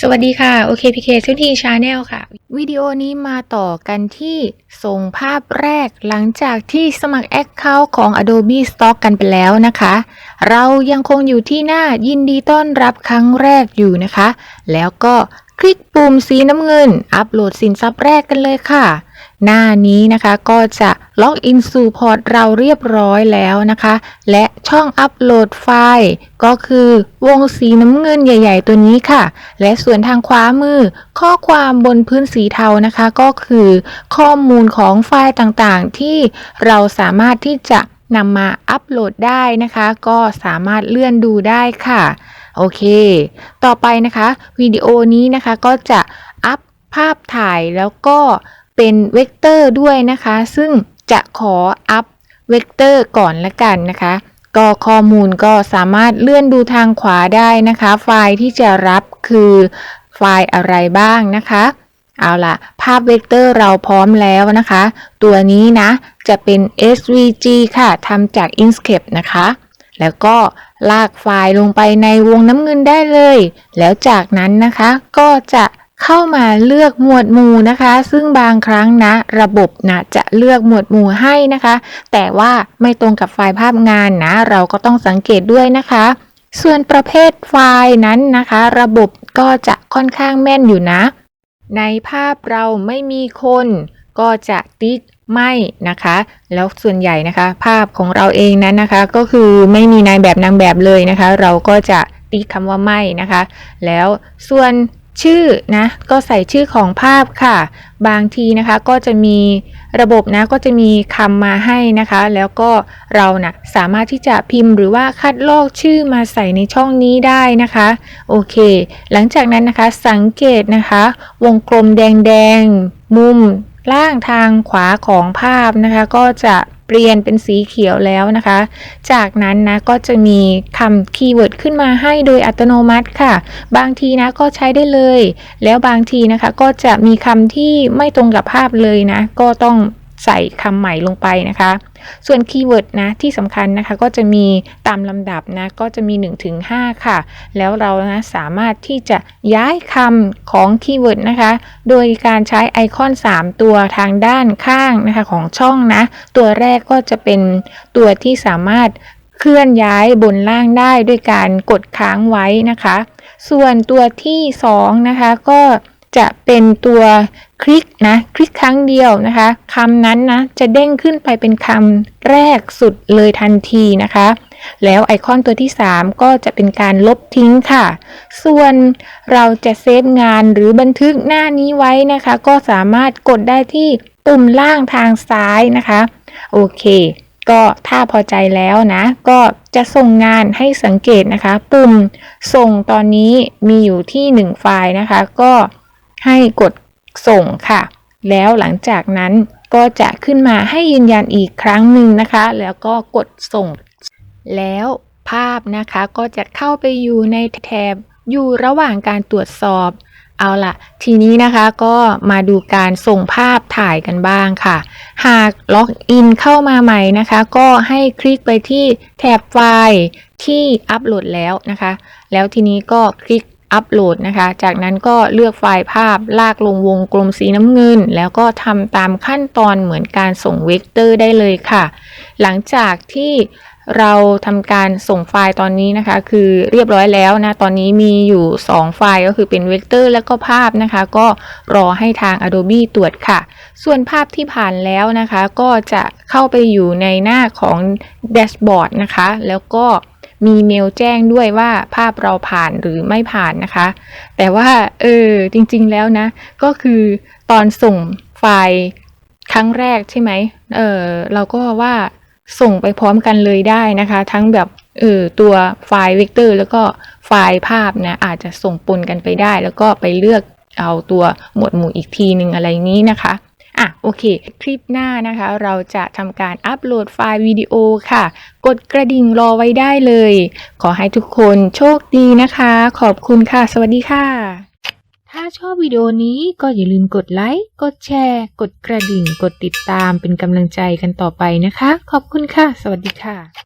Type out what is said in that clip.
สวัสดีค่ะ OKPK 17 Channel ค่ะ วิดีโอนี้มาต่อกันที่ส่งภาพแรกหลังจากที่สมัคร Account ของ Adobe Stock กันไปแล้วนะคะ เรายังคงอยู่ที่หน้ายินดีต้อนรับครั้งแรกอยู่นะคะ แล้วก็ คลิกปุ่มสีน้ำเงิน อัปโหลดสินทรัพย์แรกกันเลยค่ะ หน้านี้นะคะก็จะล็อกอินสู่พอร์ตเราเรียบร้อยแล้วนะคะ และช่องอัปโหลดไฟล์ ก็คือวงสีน้ำเงินใหญ่ ๆ ตัวนี้ค่ะ และส่วนทางขวามือ ข้อความบนพื้นสีเทานะคะ ก็คือข้อมูลของไฟล์ต่างๆ ที่เราสามารถที่จะนำมาอัปโหลดได้นะคะ ก็สามารถเลื่อนดูได้ค่ะ โอเค ต่อไปนะคะวิดีโอนี้นะคะก็จะอัพภาพถ่ายแล้วก็เป็นเวกเตอร์ด้วยนะคะ ซึ่งจะขออัพเวกเตอร์ก่อนละกันนะคะ ก็ข้อมูลก็สามารถเลื่อนดูทางขวาได้นะคะ ไฟล์ที่จะรับคือไฟล์อะไรบ้างนะคะ เอาล่ะ ภาพเวกเตอร์เราพร้อมแล้วนะคะ ตัวนี้นะจะเป็น SVG ค่ะทำจาก Inkscape นะคะ แล้วก็ ลากไฟล์ลงไปในวงน้ำเงินได้เลย แล้วจากนั้นนะคะก็จะเข้ามาเลือกหมวดหมู่นะคะ ซึ่งบางครั้งนะ ระบบนะจะเลือกหมวดหมู่ให้นะคะ แต่ว่าไม่ตรงกับไฟล์ภาพงานนะ เราก็ต้องสังเกตด้วยนะคะ ส่วนประเภทไฟล์นั้นนะคะ ระบบก็จะค่อนข้างแม่นอยู่นะ ในภาพเราไม่มีคน ก็จะติ๊ก ไม่นะคะ แล้วส่วนใหญ่นะคะ ภาพของเราเองนั้นนะคะ ก็คือไม่มีนายแบบนางแบบเลยนะคะ เราก็จะติคำว่าไม่นะคะ แล้วส่วนชื่อนะก็ใส่ชื่อของภาพค่ะ บางทีนะคะก็จะมีระบบนะก็จะมีคำมาให้นะคะ แล้วก็เรานะ่ะสามารถที่จะพิมพ์หรือว่าคัดลอกชื่อมาใส่ในช่องนี้ได้นะคะ โอเค หลังจากนั้นนะคะสังเกตนะคะ วงกลมแดงๆมุม ล่างทางขวาของภาพนะคะ ก็จะเปลี่ยนเป็นสีเขียวแล้วนะคะ จากนั้นนะก็จะมีคำคีย์เวิร์ดขึ้นมาให้โดยอัตโนมัติค่ะ บางทีนะก็ใช้ได้เลย แล้วบางทีนะคะก็จะมีคำที่ไม่ตรงกับภาพเลยนะ ก็ต้อง ใส่คำใหม่ลงไปนะคะ ส่วนคีย์เวิร์ดนะที่สำคัญนะคะก็จะมีตามลำดับนะก็จะมี 1-5 ค่ะ แล้วเรานะสามารถที่จะย้ายคำของคีย์เวิร์ดนะคะ โดยการใช้ไอคอน 3 ตัวทางด้านข้างนะคะของช่องนะ ตัวแรกก็จะเป็นตัวที่สามารถเคลื่อนย้ายบนล่างได้ด้วยการกดค้างไว้นะคะ ส่วนตัวที่2นะคะก็จะเป็นตัว คลิกนะคลิกครั้งเดียวนะคะคำนั้นนะจะเด้งขึ้นไปเป็นคำแรกสุดเลยทันทีนะคะ แล้วไอคอนตัวที่ 3 ก็จะเป็นการลบทิ้งค่ะ ส่วนเราจะเซฟงานหรือบันทึกหน้านี้ไว้นะคะ ก็สามารถกดได้ที่ปุ่มล่างทางซ้ายนะคะ โอเคก็ถ้าพอใจแล้วนะ ก็จะส่งงานให้สังเกตนะคะ ปุ่มส่งตอนนี้มีอยู่ที่ 1 ไฟล์นะคะ ก็ให้กด ส่งค่ะ แล้วหลังจากนั้นก็จะขึ้นมาให้ยืนยันอีกครั้งหนึ่งนะคะ แล้วก็กดส่ง แล้วภาพนะคะก็จะเข้าไปอยู่ในแถบอยู่ระหว่างการตรวจสอบ เอาล่ะทีนี้นะคะก็มาดูการส่งภาพถ่ายกันบ้างค่ะ หากล็อกอินเข้ามาใหม่นะคะ ก็ให้คลิกไปที่แถบไฟล์ที่อัปโหลดแล้วนะคะ แล้วทีนี้ก็คลิก อัปโหลดนะคะ จากนั้นก็เลือกไฟล์ภาพลากลงวงกลมสีน้ำเงิน แล้วก็ทำตามขั้นตอนเหมือนการส่งเวกเตอร์ได้เลยค่ะ หลังจากที่เราทำการส่งไฟล์ตอนนี้นะคะ คือเรียบร้อยแล้วนะ ตอนนี้มีอยู่ 2 ไฟล์ก็คือเป็นเวกเตอร์แล้วก็ภาพนะคะ ก็รอให้ทาง Adobe ตรวจค่ะ ส่วนภาพที่ผ่านแล้วนะคะ ก็จะเข้าไปอยู่ในหน้าของแดชบอร์ดนะคะ แล้วก็ มีเมลแจ้งด้วยว่าภาพเราผ่านหรือไม่ผ่านนะคะ แต่ว่าเออจริงๆแล้วนะ ก็คือตอนส่งไฟล์ครั้งแรกใช่ไหมเออเราก็ว่าส่งไปพร้อมกันเลยได้นะคะ ทั้งแบบเออตัวไฟล์เวกเตอร์แล้วก็ไฟล์ภาพนะอาจจะส่งปนกันไปได้ แล้วก็ไปเลือกเอาตัวหมวดหมู่อีกทีหนึ่งอะไรนี้นะคะ อะโอเค คลิปหน้านะคะ เราจะทำการอัปโหลดไฟล์วิดีโอค่ะ กดกระดิ่งรอไว้ได้เลย ขอให้ทุกคนโชคดีนะคะ ขอบคุณค่ะ สวัสดีค่ะ ถ้าชอบวิดีโอนี้ก็อย่าลืมกดไลค์ กดแชร์ กดกระดิ่ง กดติดตามเป็นกำลังใจกันต่อไปนะคะ ขอบคุณค่ะ สวัสดีค่ะ